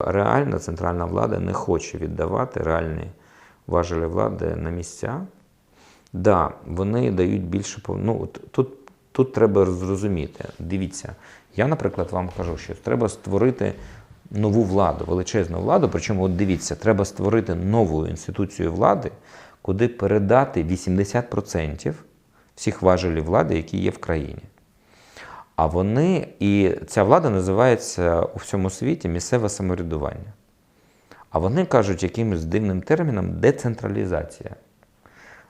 Реально центральна влада не хоче віддавати реальні важелі влади на місця. Да, вони дають більше ну, тут, тут треба зрозуміти. Дивіться, я, наприклад, вам кажу, що треба створити нову владу, величезну владу. Причому, от дивіться, треба створити нову інституцію влади, куди передати 80% всіх важелів влади, які є в країні. А вони, і ця влада називається у всьому світі місцеве самоврядування. А вони кажуть якимось дивним терміном децентралізація.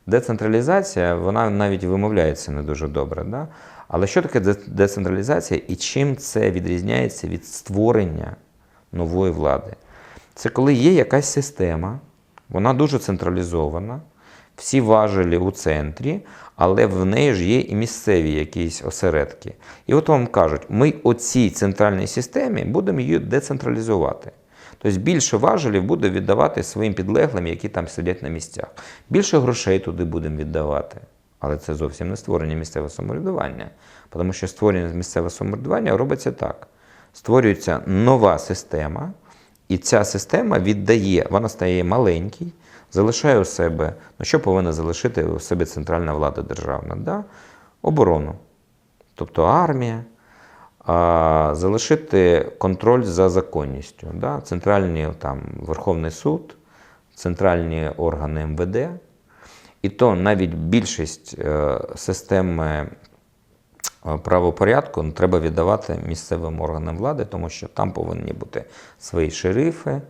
Децентралізація, вона навіть вимовляється не дуже добре. Да? Але що таке децентралізація і чим це відрізняється від створення нової влади? Це коли є якась система, вона дуже централізована, всі важелі у центрі, але в неї ж є і місцеві якісь осередки. І от вам кажуть, ми оцій центральній системі будемо її децентралізувати. Тобто більше важелів буде віддавати своїм підлеглим, які там сидять на місцях. Більше грошей туди будемо віддавати. Але це зовсім не створення місцевого самоврядування. Тому що створення місцевого самоврядування робиться так: створюється нова система, і ця система віддає, вона стає маленькій, залишає у себе, ну що повинна залишити у себе центральна влада державна? Да? Оборону, тобто армія, а, залишити контроль за законністю. Да? Центральний там, Верховний суд, центральні органи МВД. І то навіть більшість е, системи е, правопорядку треба віддавати місцевим органам влади, тому що там повинні бути свої шерифи,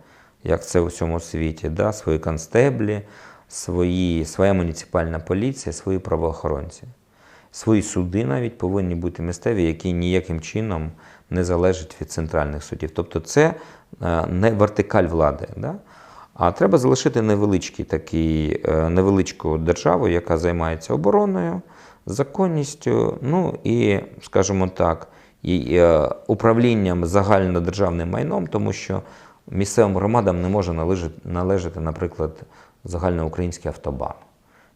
як це у всьому світі, да? свої констеблі, свої, своя муніципальна поліція, свої правоохоронці. Свої суди навіть повинні бути місцеві, які ніяким чином не залежать від центральних судів. Тобто це е, не вертикаль влади. Да? А треба залишити невеличкий такий, е, невеличку державу, яка займається обороною, законністю, ну і, скажімо так, і е, управлінням загальнодержавним майном, тому що місцевим громадам не може належати, наприклад, загальноукраїнський автобан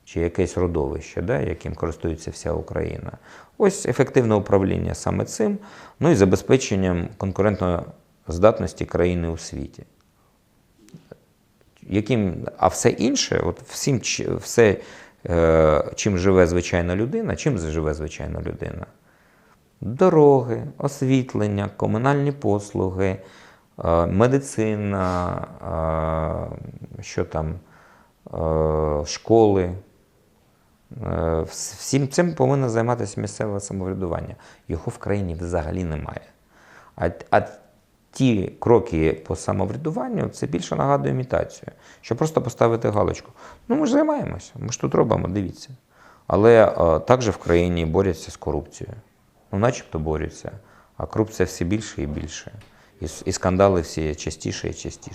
чи якесь родовище, да, яким користується вся Україна. Ось ефективне управління саме цим, ну і забезпеченням конкурентної здатності країни у світі. Яким, а все інше, от всім, все, е, чим живе звичайна людина, чим живе звичайна людина? Дороги, освітлення, комунальні послуги, медицина, е, що там, е, школи. Е, Всім цим повинно займатися місцеве самоврядування. Його в країні взагалі немає. А, а ті кроки по самоврядуванню це більше нагадує імітацію. Що просто поставити галочку. Ну, ми ж займаємося, ми ж тут робимо, дивіться. Але е, також в країні борються з корупцією. Ну, начебто борються. А корупція все більше і більше. І, с- і скандали всі частіше і частіше.